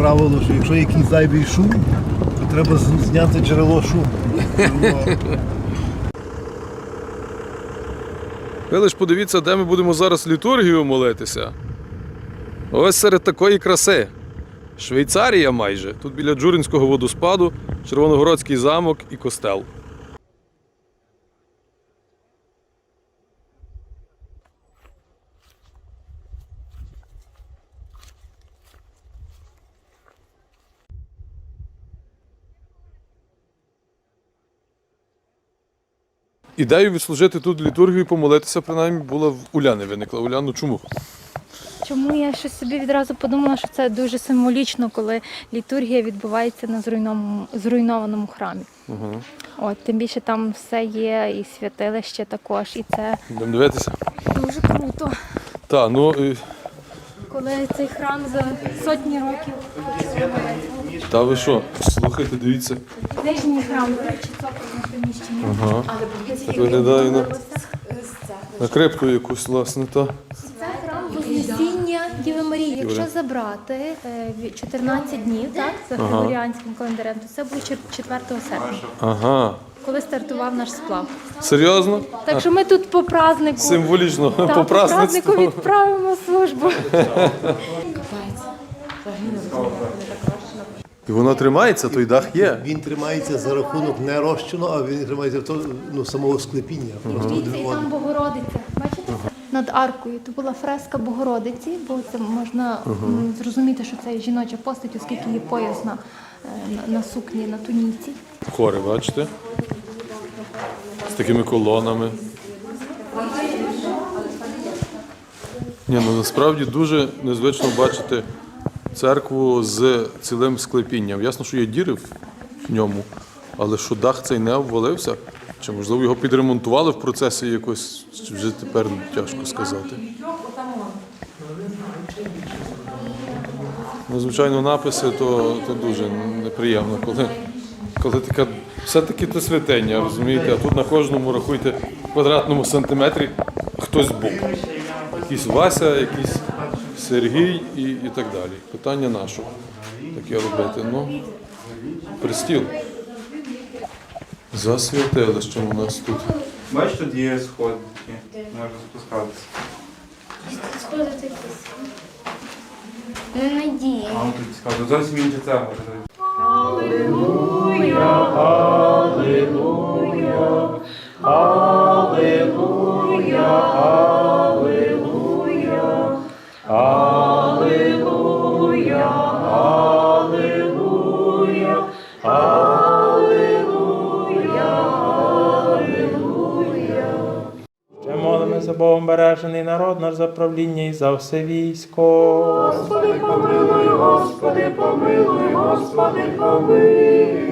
правило, що якщо якийсь зайвий шум, то треба зняти джерело шуму. Ви лиш подивіться, де ми будемо зараз літургію молитися. Ось серед такої краси. Швейцарія майже. Тут біля Джуринського водоспаду, Червоногородський замок і костел. Ідею відслужити тут літургію і помолитися, принаймні, була в Уляни виникла. Уляну чому? Чому я щось собі відразу подумала, що це дуже символічно, коли літургія відбувається на зруйнованому, зруйнованому храмі. Угу. От тим більше там все є, і святилище також, і це Будемо дивитися. дуже круто. Так, ну і- Коли цей храм за сотні років та ви що? Слухайте, дивіться. нижній храм, до речі, цокольне приміщення. Ага. Так виглядає на, на крипку якусь, власне, та. Це храм Вознесіння Діви Марії. Якщо забрати е, від 14 днів, так за Ага. григоріанським календарем, то це було 4 серпня, Ага. коли стартував наш сплав. Серйозно? Так що ми тут по празднику. Символічно, Так, по праздництву. відправимо службу. І воно тримається, той дах є. Він тримається за рахунок не розчину, а він тримається в то, ну, самого склепіння. Просто Дивіться, і один. там Богородиця. Бачите? Над аркою. То була фреска Богородиці, бо це можна м, зрозуміти, що це жіноча постать, оскільки є пояс на, е, на, на сукні, на туніці. Хори, бачите? З такими колонами. Ні, ну насправді дуже незвично бачити церкву з цілим склепінням. Ясно, що є діри в ньому, але що дах цей не обвалився, чи можливо його підремонтували в процесі якось, вже тепер тяжко сказати. Ну, звичайно, написи то, то дуже неприємно, коли, коли така все-таки це святення, розумієте, а тут на кожному рахуйте квадратному сантиметрі хтось був. Якийсь Вася, якийсь Сергій і, і так далі. Питання на що таке робити? Ну, пристіл. За святилищем у нас тут. Бачиш, тут є сходи такі, можна спускатися. Не надії. А он тут цікаво, зовсім інша цегла. Ще бережений народ наш за правління і за все військо. Господи, помилуй, Господи, помилуй, Господи, помилуй.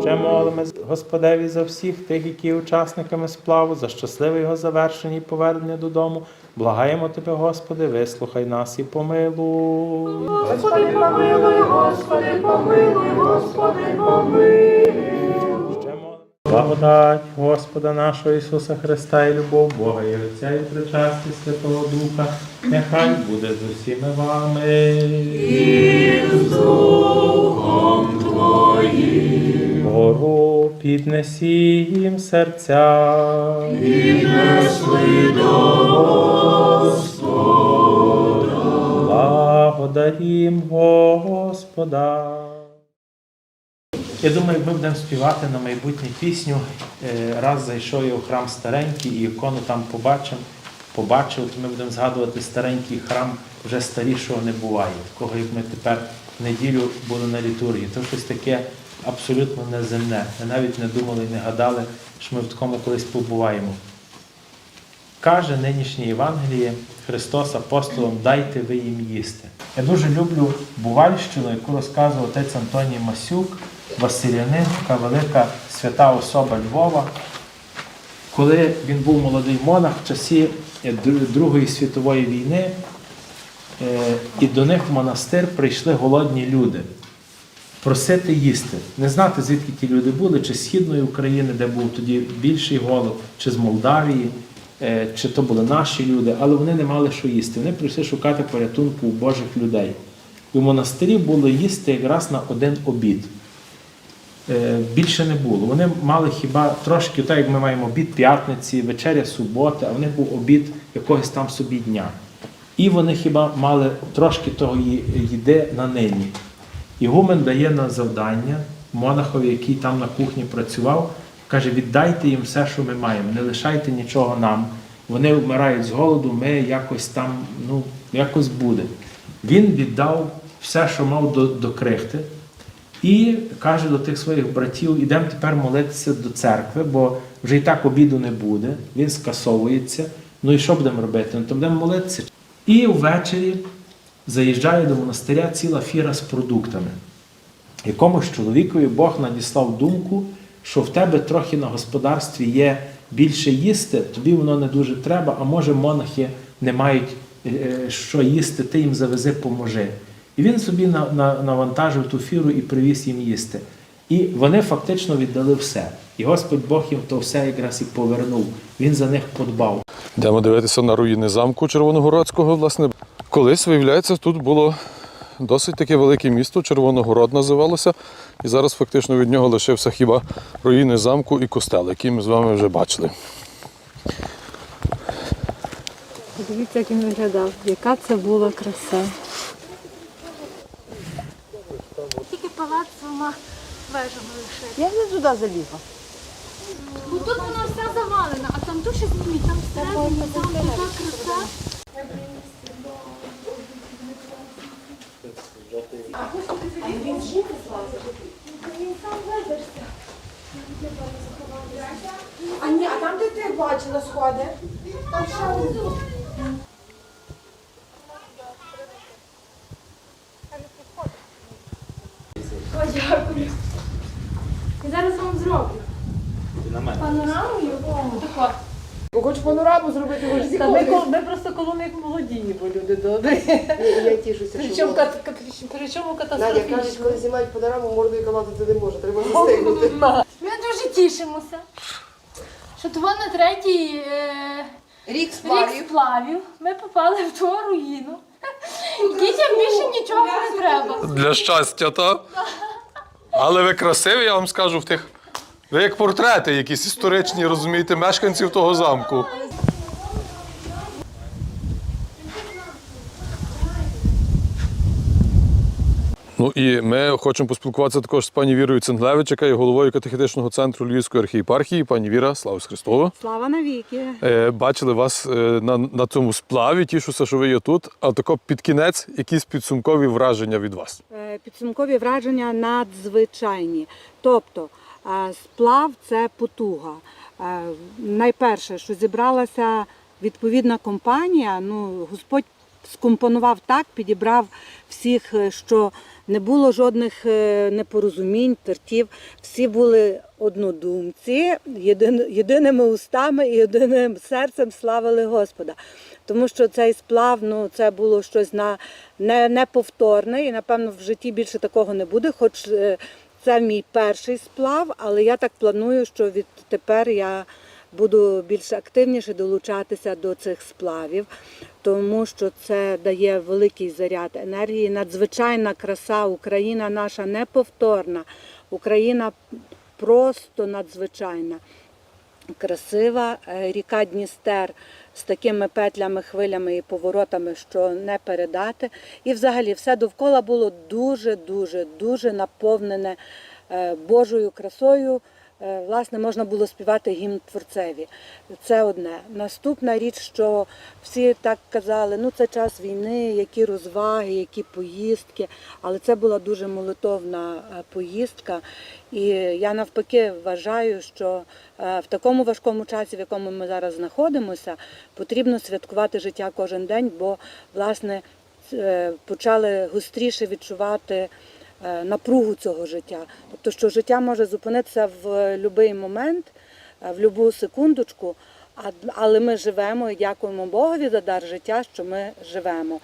Ще молимо Господеві за всіх тих, які є учасниками сплаву, за щасливе його завершення і повернення додому. Благаємо Тебе, Господи, вислухай нас і помилуй. Господи, помилуй, Господи, помилуй, Господи, помилуй. Благодать Господа нашого Ісуса Христа і любов Бога і Отця і причасті Святого Духа, нехай буде з усіми вами. І з Духом Твоїм. Гору піднесім серця. Піднесли до Господа. Благодарім Господа. Я думаю, ми будемо співати на майбутню пісню. Е, Раз зайшов я у храм старенький і ікону там побачив, побачив, то ми будемо згадувати старенький храм, вже старішого не буває. Такого, як ми тепер в неділю були на літургії. То щось таке абсолютно неземне. Ми навіть не думали і не гадали, що ми в такому колись побуваємо. Каже нинішнє Євангеліє Христос апостолам, дайте ви їм їсти. Я дуже люблю Бувальщину, яку розказував отець Антоній Масюк, Василянин, така велика свята особа Львова. Коли він був молодий монах в часі е, Другої світової війни, е, і до них в монастир прийшли голодні люди просити їсти. Не знати, звідки ті люди були, чи з Східної України, де був тоді більший голод, чи з Молдавії, е, чи то були наші люди, але вони не мали що їсти. Вони прийшли шукати порятунку у Божих людей. І в монастирі було їсти якраз на один обід. Е, Більше не було. Вони мали хіба трошки, так як ми маємо обід п'ятниці, вечеря суботи, а в них був обід якогось там собі дня. І вони хіба мали трошки того ї- їди на нині. Ігумен дає на завдання монахові, який там на кухні працював, каже: віддайте їм все, що ми маємо, не лишайте нічого нам. Вони вмирають з голоду, ми якось там, ну, якось буде. Він віддав все, що мав до, до крихти, і каже до тих своїх братів: ідемо тепер молитися до церкви, бо вже і так обіду не буде, він скасовується. Ну і що будемо робити? Ну то будемо молитися. І ввечері заїжджає до монастиря ціла фіра з продуктами. Якомусь чоловікові Бог надіслав думку, що в тебе трохи на господарстві є більше їсти, тобі воно не дуже треба, а може монахи не мають е, е, що їсти, ти їм завези, поможи. І він собі на, на, навантажив ту фіру і привіз їм їсти. І вони фактично віддали все. І Господь Бог їм то все якраз і повернув. Він за них подбав. Йдемо дивитися на руїни замку Червоногородського. Власне, колись, виявляється, тут було досить таке велике місто, Червоногород називалося. І зараз фактично від нього лишився хіба руїни замку і костел, які ми з вами вже бачили. Дивіться, як він виглядав. Яка це була краса. Я не туди залізла. Бо тут воно все завалено, а там дуже зніміть, там всередині, там така краса. А ні, а там, де ти бачила сходи, там ще один. О, дякую. І зараз вам зроблю. Панорамою? Тако. Бо хоч панораму зробити, хоч зі Та ми, кол- ми просто коло них молоді, бо люди добрі. Я тішуся, що Причому, можна. кат- кат- причому Надя кажуть, катастрофічно. коли знімають панораму, мордою калатити не може, треба застигнути. Ми дуже тішимося. Що того на третій е, Рік рік сплавів. сплавів ми попали в ту руїну. Дітям більше нічого не треба. Для щастя, та? Але ви красиві, я вам скажу в тих. Ви як портрети, якісь історичні, розумієте, мешканців того замку. Ну і ми хочемо поспілкуватися також з пані Вірою Ценглевич, яка є головою катехетичного центру Львівської архієпархії. Пані Віра, слава Христову. Слава навіки. Е, Бачили вас е, на, на цьому сплаві. Тішуся, що ви є тут. А тако під кінець якісь підсумкові враження від вас. Е, Підсумкові враження надзвичайні. Тобто сплав це потуга. Е, Найперше, що зібралася відповідна компанія, ну, Господь скомпонував так, підібрав всіх, е, що не було жодних е, непорозумінь, тертів. Всі були однодумці, єдиними устами і єдиним серцем славили Господа. Тому що цей сплав ну, це було щось на неповторне, і напевно в житті більше такого не буде. Хоч е, це мій перший сплав, але я так планую, що відтепер я буду більш активніше долучатися до цих сплавів, тому що це дає великий заряд енергії. Надзвичайна краса, Україна наша неповторна, Україна просто надзвичайна красива е, ріка Дністер з такими петлями, хвилями і поворотами, що не передати. І взагалі все довкола було дуже, дуже, дуже наповнене е, Божою красою. Е, Власне, можна було співати гімн творцеві. Це одне. Наступна річ, що всі так казали, ну це час війни, які розваги, які поїздки. Але це була дуже молитовна е, поїздка. І я навпаки вважаю, що е, в такому важкому часі, в якому ми зараз знаходимося, потрібно святкувати життя кожен день, бо власне почали гостріше відчувати напругу цього життя. Тобто, що життя може зупинитися в будь-який момент, е, в будь-яку секундочку, але ми живемо і дякуємо Богові за дар життя, що ми живемо.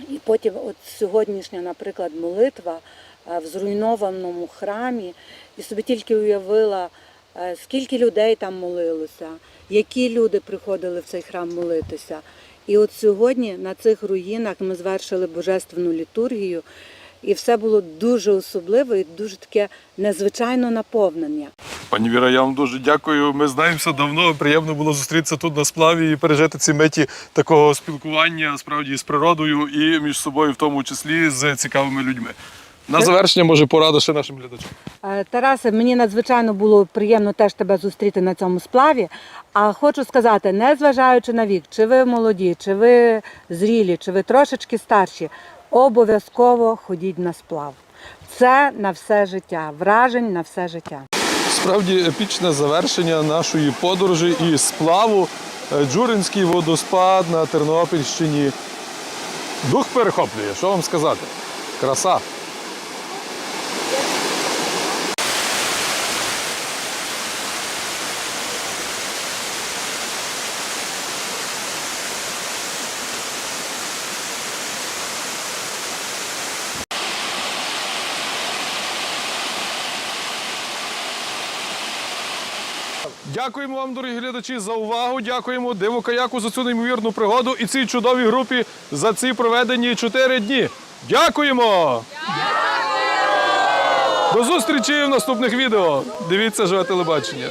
І потім, от сьогоднішня, наприклад, молитва е, в зруйнованому храмі, і собі тільки уявила е, скільки людей там молилося, які люди приходили в цей храм молитися. І от сьогодні на цих руїнах ми звершили божественну літургію, і все було дуже особливо і дуже таке незвичайне наповнення. Пані Віра, я вам дуже дякую. Ми знаємося давно. Приємно було зустрітися тут на сплаві і пережити ці миті такого спілкування справді з природою і між собою, в тому числі з цікавими людьми. На завершення, може, порада ще нашим глядачам. Е, Тарасе, мені надзвичайно було приємно теж тебе зустріти на цьому сплаві. А хочу сказати, не зважаючи на вік, чи ви молоді, чи ви зрілі, чи ви трошечки старші, обов'язково ходіть на сплав. Це на все життя, вражень на все життя. Справді епічне завершення нашої подорожі і сплаву. Е, Джуринський водоспад на Тернопільщині. Дух перехоплює, що вам сказати? Краса. Дякуємо вам, дорогі глядачі, за увагу. Дякуємо Диву Каяку за цю неймовірну пригоду і цій чудовій групі за ці проведені чотири дні. Дякуємо! До зустрічі в наступних відео. Дивіться живе телебачення.